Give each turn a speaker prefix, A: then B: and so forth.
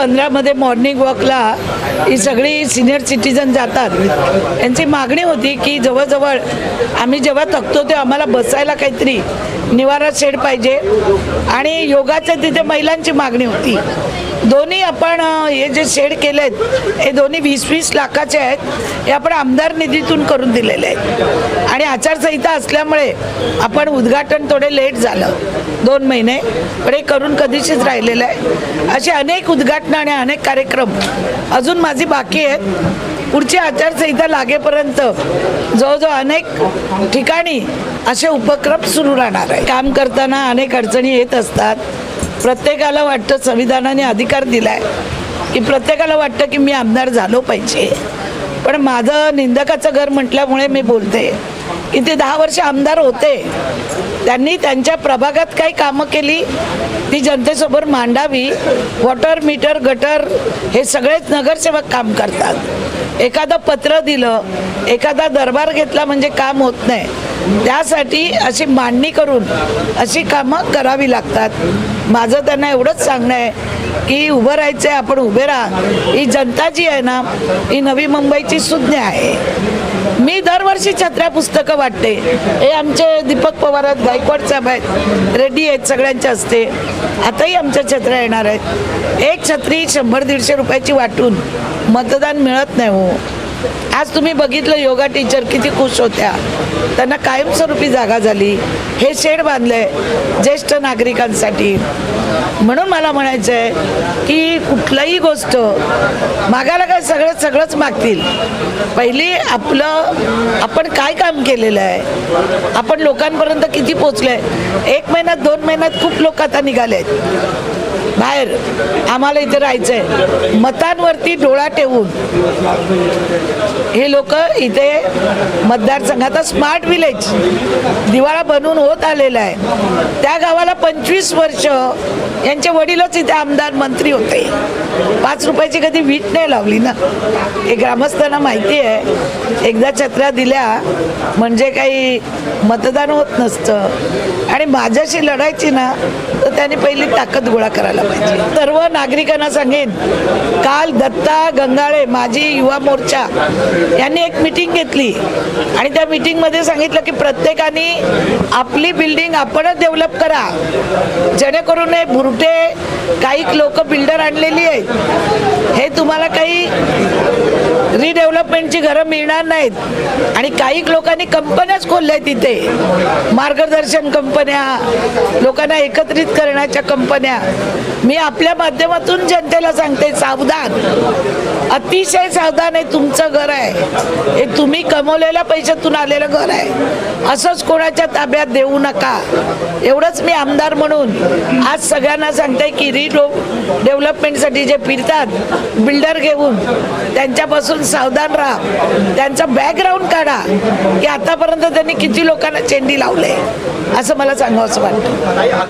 A: पंधरामध्ये मॉर्निंग वॉकला ही सगळी सिनियर सिटीजन जातात. यांची मागणी होती की जवळजवळ आम्ही जेव्हा थकतो ते आम्हाला बसायला काहीतरी निवारा शेड पाहिजे. आणि योगाचं तिथे महिलांची मागणी होती. दोन्ही आपण हे जे शेड केले आहेत हे दोन्ही वीस वीस लाखाचे आहेत हे आपण आमदार निधीतून करून दिलेले आहेत. आणि आचारसंहिता असल्यामुळे आपण उद्घाटन थोडे लेट झालं दोन महिने पण हे करून कधीशीच राहिलेलं आहे. असे अनेक उद्घाटनं आणि अनेक कार्यक्रम अजून माझी बाकी आहेत. पुढची आचारसंहिता लागेपर्यंत जवळजवळ अनेक ठिकाणी असे उपक्रम सुरू राहणार आहे काम करताना अनेक अडचणी येत असतात. प्रत्येकाला वाटतं संविधानाने अधिकार दिलाय की प्रत्येकाला वाटतं की मी आमदार झालो पाहिजे. पण माझं निंदकाचं घर म्हटल्यामुळे मी बोलते की ते दहा वर्ष आमदार होते. त्यांनी त्यांच्या प्रभागात काही कामं केली ती जनतेसमोर मांडावी वॉटर मीटर गटर हे सगळेच नगरसेवक काम करतात. एखादं पत्र दिलं एखादा दरबार घेतला म्हणजे काम होत नाही. त्यासाठी अशी मांडणी करून अशी कामं करावी लागतात. माझं त्यांना एवढंच सांगणं आहे की उभं राहायचं आहे आपण उभे राहा. ही जनता जी आहे ना ही नवी मुंबईची सुज्ञा आहे. मी दरवर्षी छत्र्या पुस्तकं वाटते. हे आमचे दीपक पवार आहेत गायकवाड साहेब आहेत रेड्डी आहेत सगळ्यांच्या असते. आताही आमच्या छत्र्या येणार आहेत. एक छत्री शंभर दीडशे रुपयाची वाटून मतदान मिळत नाही हो. आज तुम्ही बघितलं योगा टीचर किती खुश होत्या. त्यांना कायमस्वरूपी जागा झाली. हे शेड बांधलंय ज्येष्ठ नागरिकांसाठी. म्हणून मला म्हणायचं आहे की कुठलाही गोष्ट मागायला काय सगळं सगळंच मागतील. पहिली आपलं आपण काय काम केलेलं आहे? आपण लोकांपर्यंत किती पोचलोय? एक महिन्यात दोन महिन्यात खूप लोक आता निघाले आहेत बाहेर. आम्हाला इथे राहायचं आहे मतांवरती डोळा ठेवून. हे लोक इथे मतदारसंघात स्मार्ट विलेज दिवाळा बनून होत आलेला आहे. त्या गावाला पंचवीस वर्ष यांचे वडीलच इथे आमदार मंत्री होते. पाच रुपयाची कधी वीट नाही लावली ना. हे ग्रामस्थांना माहिती आहे. एकदा छत्र्या दिल्या म्हणजे काही मतदान होत नसतं. आणि माझ्याशी लढायची ना तर त्याने पहिली ताकद गोळा करायला सर्व नागरिकांना सांगेन काल दत्ता गंगाळे माजी युवा मोर्चा यांनी एक मिटिंग घेतली. आणि त्या मिटिंगमध्ये सांगितलं की प्रत्येकाने आपली बिल्डिंग आपणच डेव्हलप करा. जेणेकरून हे भुरटे काही लोक बिल्डर आणलेली आहेत. हे तुम्हाला काही रिडेव्हलपमेंटची घरं मिळणार नाहीत. आणि काही लोकांनी कंपन्याच खोलल्या आहेत तिथे. मार्गदर्शन कंपन्या लोकांना एकत्रित करण्याच्या कंपन्या. मी आपल्या माध्यमातून जनतेला सांगते सावधान. अतिशय सावधान आहे तुमचं घर आहे. हे तुम्ही कमवलेल्या पैशातून आलेलं घर आहे. असंच कोणाच्या ताब्यात देऊ नका. एवढंच मी आमदार म्हणून आज सगळ्यांना सांगते की रिडो डेव्हलपमेंटसाठी जे फिरतात बिल्डर घेऊन त्यांच्यापासून सावधान राहा. त्यांचा बॅकग्राऊंड काढा की आतापर्यंत त्यांनी किती लोकांना चेंडी लावले. असं मला सांगावं असं वाटतं.